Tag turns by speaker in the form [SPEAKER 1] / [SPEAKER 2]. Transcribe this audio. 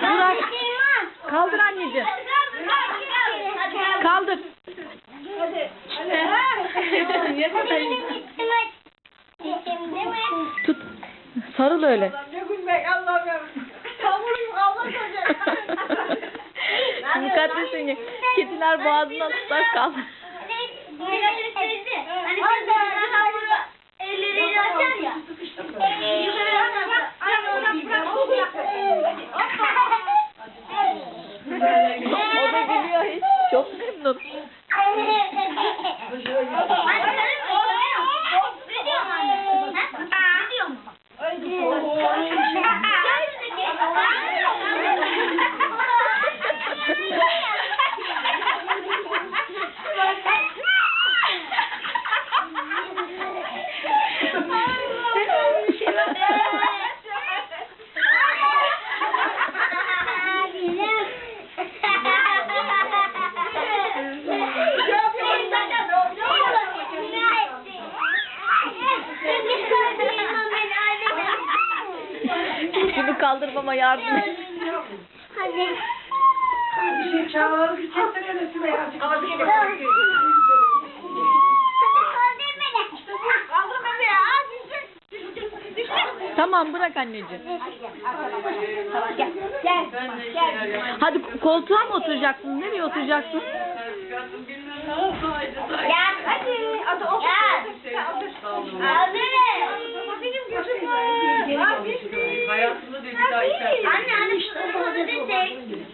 [SPEAKER 1] Burak. Kaldır anneciğim. Kaldır. Tut. Sarıl öyle. Dikkatli seni. Kediler boğazından tutar kaldır.
[SPEAKER 2] Elleriyle
[SPEAKER 1] Şunu kaldırmama yardım et.
[SPEAKER 2] Hadi.
[SPEAKER 3] Bir şey çağırıp bir çeksene de Sümeyye azıcık.
[SPEAKER 2] Hadi kaldır beni. Kaldır beni ya.
[SPEAKER 1] Tamam bırak anneciğim.
[SPEAKER 2] Gel. Gel. Gel.
[SPEAKER 1] Hadi koltuğa mı oturacaksın? Nereye oturacaksın?
[SPEAKER 2] Gel. Hadi otur. Gel. Hadi. Benim gözüm
[SPEAKER 4] Hayatımda bir daha içersin.
[SPEAKER 2] Anne anne şu kızı desek.